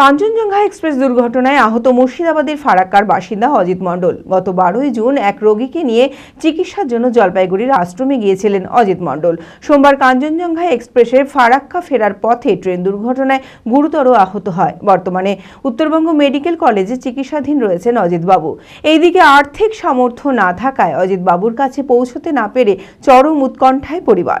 Kanchenjunga express দুর্ঘটনায় আহত মুর্শিদাবাদের ফারাক্কার বাসিন্দা অজিত মণ্ডল। গত বারোই জুন এক রোগীকে নিয়ে চিকিৎসার জন্য জলপাইগুড়ির আশ্রমে গিয়েছিলেন অজিত মণ্ডল। সোমবার কাঞ্চনজঙ্ঘা এক্সপ্রেসের ফারাক্কা ফেরার পথে ট্রেন দুর্ঘটনায় গুরুতর আহত হয়। বর্তমানে উত্তরবঙ্গ মেডিকেল কলেজে চিকিৎসাধীন রয়েছেন অজিতবাবু। এইদিকে আর্থিক সামর্থ্য না থাকায় অজিতবাবুর কাছে পৌঁছতে না পেরে চরম উৎকণ্ঠায় পরিবার।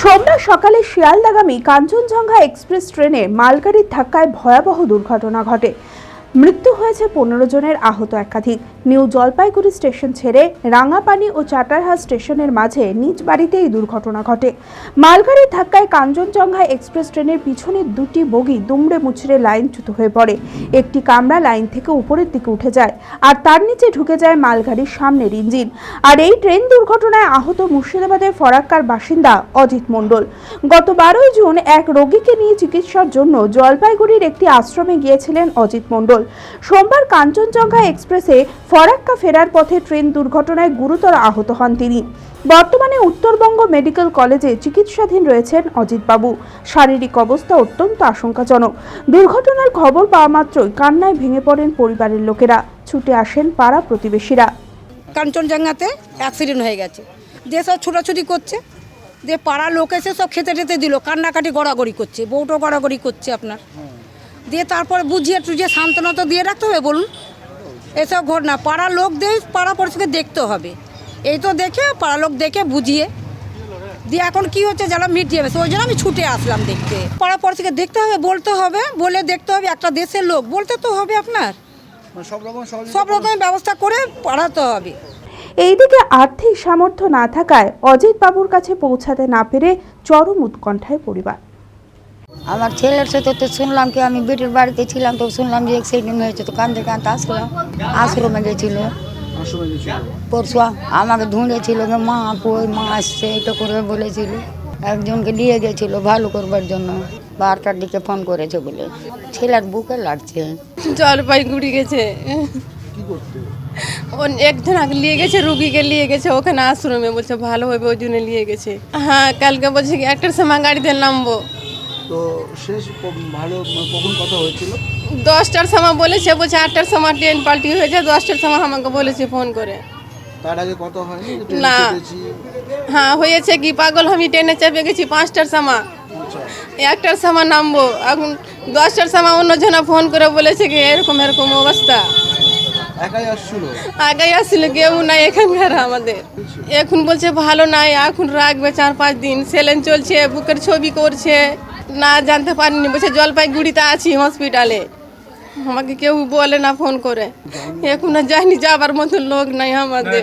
সোমবার সকালে শিয়ালদাগামী কাঞ্চনজঙ্ঘা এক্সপ্রেস ট্রেনে মালগাড়ির ধাক্কায় ভয়াবহ দুর্ঘটনা ঘটে। মৃত্যু হয়েছে পনেরো জনের আহত একাধিক। নিউ জলপাইগুড়ি স্টেশন ছেড়ে রাঙাপানি ও চাটারহাট স্টেশনের মাঝে নিজ বাড়িতে এই দুর্ঘটনা ঘটে। মালগাড়ির ধাক্কায় কাঞ্চনজঙ্ঘা এক্সপ্রেস ট্রেনের পিছনের দুটি বগি দুমড়ে মুচড়ে লাইনচ্যুত হয়ে পড়ে। একটি কামরা লাইন থেকে উপরের দিকে উঠে যায় আর তার নিচে ঢুকে যায় মালগাড়ির সামনের ইঞ্জিন। আর এই ট্রেন দুর্ঘটনায় আহত মুর্শিদাবাদের ফরাক্কার বাসিন্দা অজিত মণ্ডল। গত বারোই জুন এক রোগীকে নিয়ে চিকিৎসার জন্য জলপাইগুড়ির একটি আশ্রমে গিয়েছিলেন অজিত মণ্ডল। সোমবার কাঞ্চনজঙ্ঘা এক্সপ্রেসে ফরাক্কা ফেরার পথে ট্রেন দুর্ঘটনায় গুরুতর আহত হন তিনি। বর্তমানে উত্তরবঙ্গ মেডিকেল কলেজে চিকিৎসাধীন রয়েছেন অজিতবাবু। শারীরিক অবস্থা অত্যন্ত আশঙ্কাজনক। দুর্ঘটনার খবর পাওয়া মাত্রই কান্নায় ভেঙে পড়েন পরিবারের লোকেরা। ছুটে আসেন পাড়া প্রতিবেশীরা। কাঞ্চনজঙ্ঘাতে অ্যাক্সিডেন্ট হয়ে গেছে। দিয়ে সব ছোটাছুটি করছে, যে পাড়া লোক এসে সব খেতে টেতে দিল, কান্নাকাটি গড়াগড়ি করছে, বউটো গড়াগড়ি করছে আপনার। দিয়ে তারপরে বুঝিয়ে টুঝিয়ে সান্ত্বনা তো দিয়ে রাখতে হবে বলুন। এসব ঘটনা। পাড়া লোক দিয়ে পাড়া পড়শিকে দেখতে হবে। এই তো দেখে পাড়া লোক দেখে বুঝিয়ে দিয়ে এখন কি হচ্ছে যারা মিটিয়ে গেছে ওই জন্য আমি ছুটে আসলাম দেখতে। পাড়া পড়শিকে দেখতে হবে বলতে হবে বলে দেখতে হবে একটা দেশের লোক। বলতে তো হবে আপনার। মানে সব রকম সব রকমের ব্যবস্থা করে পাড়াতে হবে। এইদিকে আর্থিক সামর্থ্য না থাকায় অজিত বাবুর কাছে পৌঁছাতে না পেরে চরম উৎকণ্ঠায় পরিবার। আমার ছেলের সাথে তো শুনলাম কি আমি বেটির বাড়িতে ছিলাম তো শুনলাম যে অ্যাক্সিডেন্ট হয়েছে তো কান্দতে কান্দতে আসলাম আশ্রমে গেছিল। পরশু আমাকে ধুঁড়েছিল যে মা কই মা আসছে? এটা করে বলেছিল। একজনকে নিয়ে গেছিল ভালো করবার জন্য বারোটার দিকে ফোন করেছে বলে। ছেলের বুকে লাগছে। জলপাইগুড়ি গেছে। কি করতে ও একজন আগে নিয়ে গেছে রুগীকে নিয়ে গেছে ওখানে আশ্রমে বলছে ভালো হবে ওই জন্য নিয়ে গেছে। হ্যাঁ কালকে বলছে কি একটার সময় গাড়িতে নামবো। তো শেষ ভালো মানে কখন কথা হয়েছিল? দশটার সময় বলেছে বলছে আটটার সময় ট্রেন পাল্টি হয়েছে দশটার সময় আমাকে বলেছে ফোন করে। তার আগে কথা হয়নি যে ট্রেনে না। হ্যাঁ হয়েছে কি? পাগল আমি ট্রেনে চেপে গেছি পাঁচটার সময়। আচ্ছা। একটার সময় নামবো এখন দশটার সময় অন্যজনা ফোন করে বলেছে কি এরকম এরকম অবস্থা। একাই আসছিল? আসছিল কেউ নাই এখানকার আমাদের। এখন বলছে ভালো নাই এখন রাখবে চার পাঁচ দিন। সেলেন চলছে বুকের ছবি করছে। না জানতে পারিনি, বলছে জলপাইগুড়িতে আছি হসপিটালে আমাকে কেউ বলে না ফোন করে। এখন যাইনি যাবার মতো লোক নাই আমাদের।